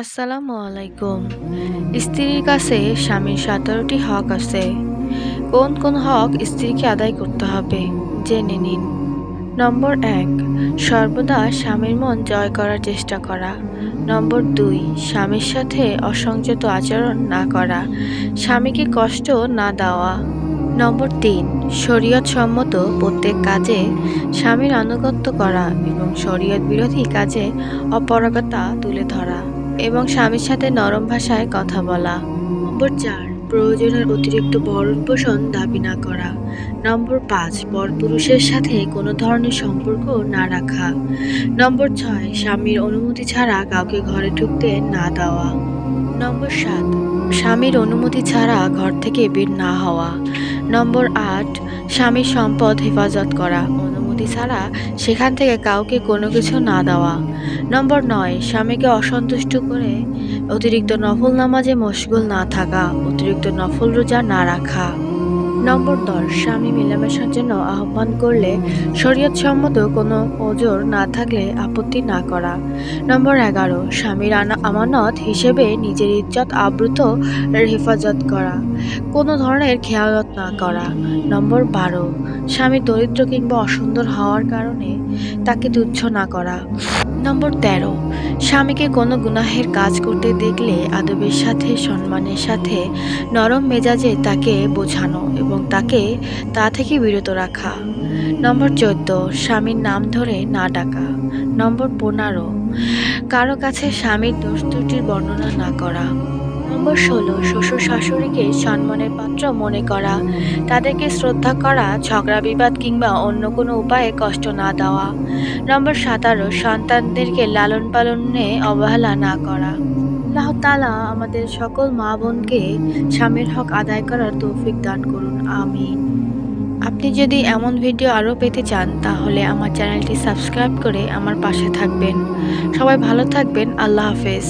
আসসালামু আলাইকুম। স্ত্রীর কাছে স্বামীর সতেরোটি হক আছে। কোন কোন হক স্ত্রীকে আদায় করতে হবে? জেনে নিন। নম্বর এক, সর্বদা স্বামীর মন জয় করার চেষ্টা করা। নম্বর দুই, স্বামীর সাথে অসংযত আচরণ না করা। স্বামীকে কষ্ট না দেওয়া। নম্বর তিন শরীয়ত সম্মত প্রত্যেক কাজে স্বামীর আনুগত্য করা এবং শরীয়ত বিরোধী কাজে অপারগতা তুলে ধরা। এবং স্বামীর সাথে নরম ভাষায় কথা বলা। নম্বর চার, প্রয়োজনের অতিরিক্ত ভরণ পোষণ দাবি না করা। নম্বর পাঁচ পরপুরুষের সাথে কোনো ধরনের সম্পর্ক না রাখা। নম্বর ছয়, স্বামীর অনুমতি ছাড়া কাউকে ঘরে ঢুকতে না দেওয়া। নম্বর সাত, স্বামীর অনুমতি ছাড়া ঘর থেকে বের না হওয়া। নম্বর আট, স্বামীর সম্পদ হেফাজত করা। অনুমতি ছাড়া সেখান থেকে কাউকে কোনো কিছু না দেওয়া। নম্বর নয়, স্বামীকে অসন্তুষ্ট করে অতিরিক্ত নফল নামাজে মশগুল না থাকা, অতিরিক্ত নফল রোজা না রাখা। নম্বর দশ, স্বামী মেলামেশার জন্য আহ্বান করলে শরীয়ত সম্মত কোনো ওজোর না থাকলে আপত্তি না করা। নম্বর এগারো, স্বামীর আমানত হিসেবে নিজের ইজ্জত আবৃত হেফাজত করা। কোনো ধরনের খেয়ালত না করা। নম্বর বারো, স্বামী দরিদ্র কিংবা অসুন্দর হওয়ার কারণে তাকে তুচ্ছ না করা। নম্বর তেরো। স্বামীকে কোনো গুনাহের কাজ করতে দেখলে আদবের সাথে, সম্মানের সাথে, নরম মেজাজে তাকে বোঝানো এবং তাকে তা থেকে বিরত রাখা। নম্বর চোদ্দ, স্বামীর নাম ধরে না ডাকা। নম্বর পনেরো, কারও কাছে স্বামীর দোষ ত্রুটির বর্ণনা না করা। নম্বর ষোলো শ্বশুর শাশুড়িকে সম্মানের পাত্র মনে করা, তাদেরকে শ্রদ্ধা করা, ঝগড়া, বিবাদ কিংবা অন্য কোনো উপায়ে কষ্ট না দেওয়া। নম্বর সাতারো, সন্তানদেরকে লালন পালনে অবহেলা না করা। আল্লাহ তালা আমাদের সকল মা বোনকে স্বামীর হক আদায় করার তৌফিক দান করুন, আমিন। আপনি যদি এমন ভিডিও আরও পেতে চান, তাহলে আমার চ্যানেলটি সাবস্ক্রাইব করে আমার পাশে থাকবেন। সবাই ভালো থাকবেন, আল্লাহ হাফেজ।